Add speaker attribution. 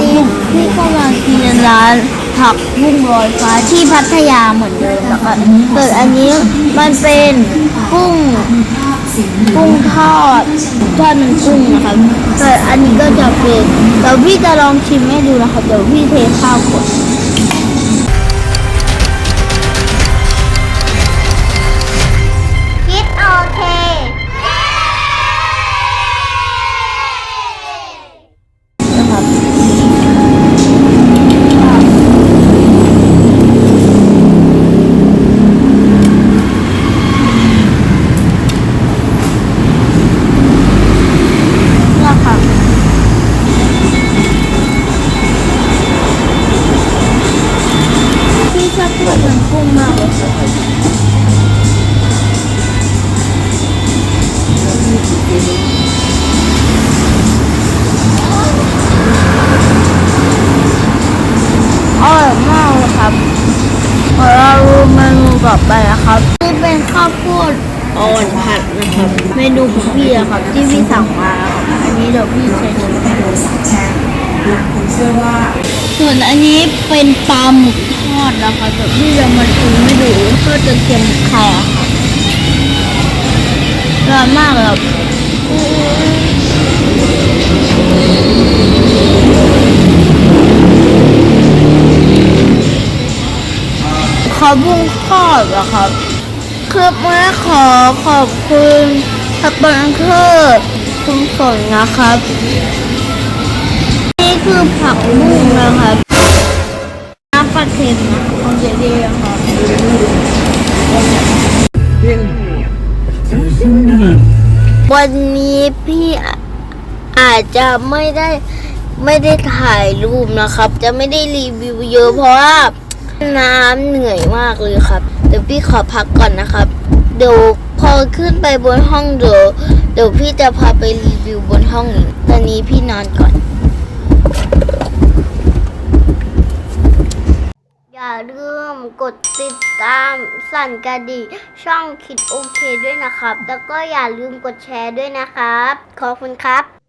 Speaker 1: นี้พี่ก็มากินร้านผักบุ้งลอยฟ้าที่พัทยาเหมือนเดิมนะคะส่วนอันนี้มันเป็นกุ้งกุ้งทอดทอดมันกุ้งนะครับส่วนอันนี้ก็จะเป็นเดี๋ยวพี่จะลองชิมให้ดูนะคะเดี๋ยวพี่เทข้าวก่อน ต่อไปนะครับนี่เป็นข้าวโพดอ่อนผัดนะครับ เมนูของพี่นะครับที่พี่สั่งมาครับอันนี้เดี๋ยวพี่ใช้ชิมให้ดูส่วนอันนี้เป็นปลาหมึกทอดนะคะเดี๋ยวพี่จะมาชิมให้ดูก็จะเค็มไข่อะค่ะอร่อยมากเลย ขอบุ้งทอดเหรอครับคือเมื่อขอขอบคุณสปอนเซอร์ทุกคนนะครับ นี่คือผักบุ้งนะครับน้ำปลาเค็มนะของเจดีย์ครับวันนี้พี่อาจจะไม่ได้ไม่ได้ถ่ายรูปนะครับ จะไม่ได้รีวิวเยอะเพราะว่า น้ำเหนื่อยมากเลยครับ เดี๋ยวพี่ขอพักก่อนนะครับ เดี๋ยวพอขึ้นไปบนห้องเดี๋ยวเดี๋ยวพี่จะพาไปรีวิวบนห้องอีกตอนนี้พี่นอนก่อน อย่าลืมกดติดตามสั่นกระดิ่งช่องคิดโอเคด้วยนะครับ แล้วก็อย่าลืมกดแชร์ด้วยนะครับ ขอบคุณครับ